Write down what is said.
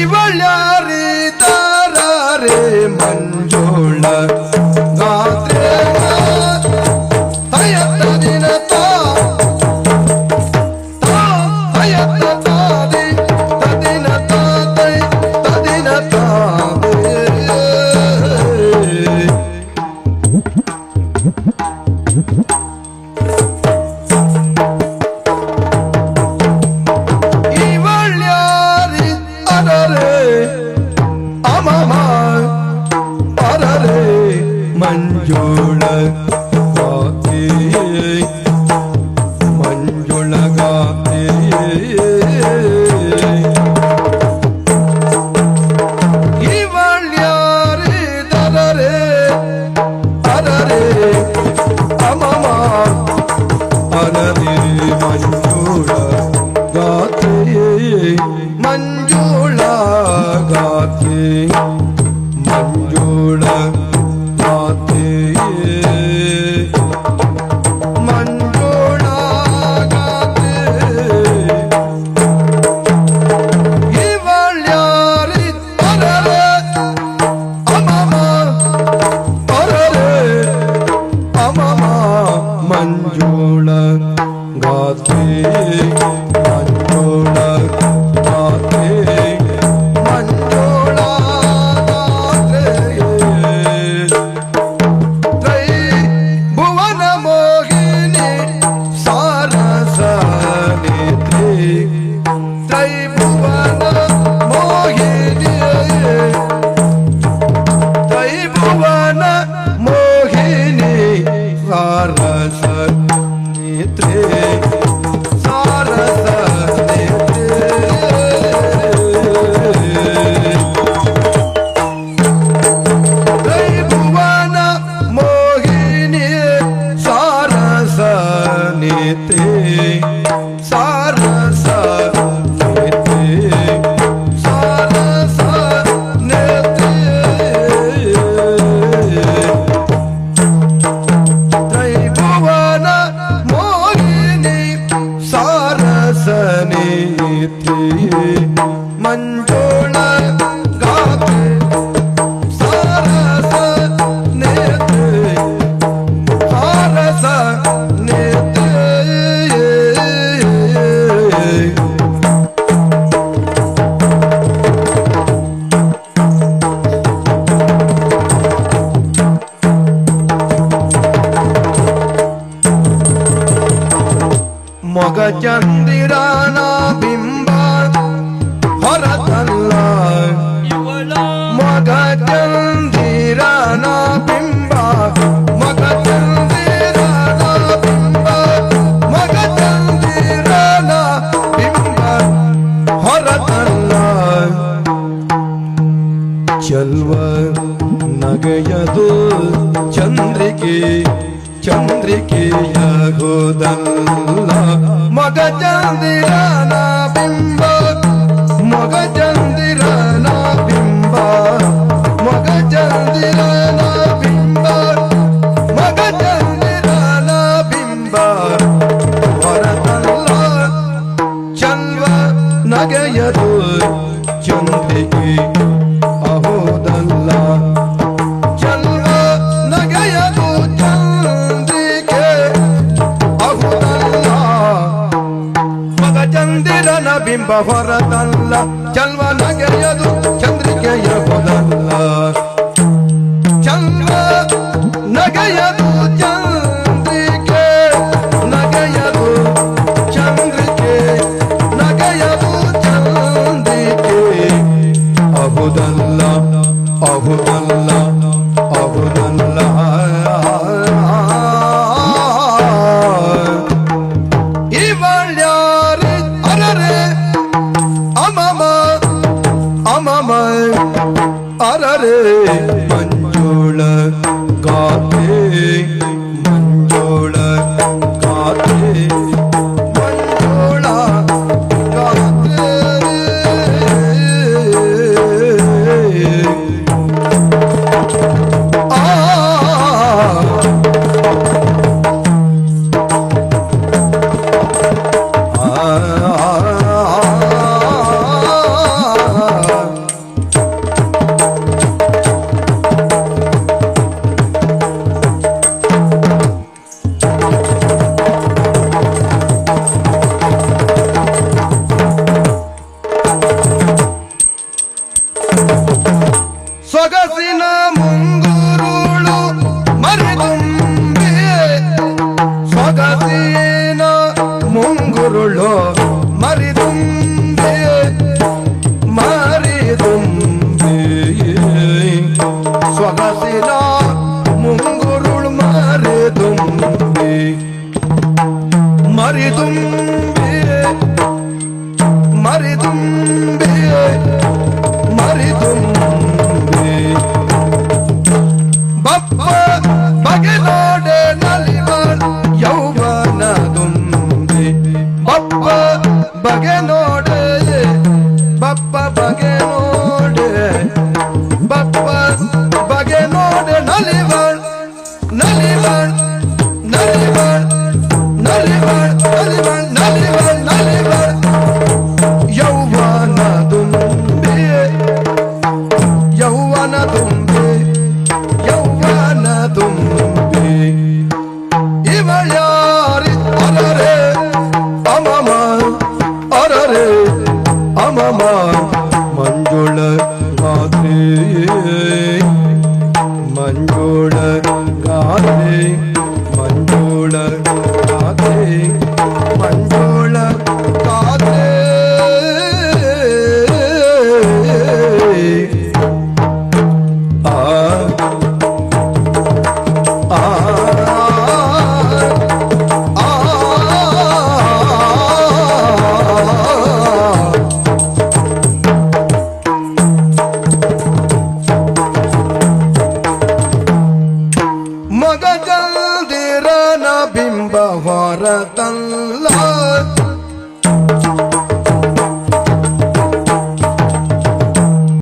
ಇವಳ್ಯಾರಿ ತಾರೇ ಮಂಜೋಳ? मंजूण गाते। ಚಂದಿರನ ಬಿಂಬ ಹೊರತಲ್ಲ. ಮಗ ಚಂದಿರನ ಬಿಂಬ ಮಗ ಚಂದಿರನ ಬಿಂಬ ಮಗ ಚಂದಿರನ ಬಿಂಬ ಹೊರತಲ್ಲ. ಚಲ್ವ ನಗಯದು ಚಂದ್ರಿಕೆ ಚಂದ್ರಿಕೆಯ ಗೋದಲ್ಲ మగ చందిరానా బింబ మగ చందిరానా బింబ మగ చందిరానా బింబ మగ చందిరానా బింబ. ಬಿಂಬ ಹೊರತಲ್ಲ ಚಲ್ವ ನಗೆಯದು ಚಂದ್ರಿಕೆಯ ಹೊದಲ್ಲ ಚಂದ್ರ ನಗೆಯದು காரரே மஞ்சோள காத்தே. Thank you. ಮಂಜುಳ ಮಗ ಜಲ್ದಿರನ ಬಿಂಬ ಹೊರತಲ್ಲ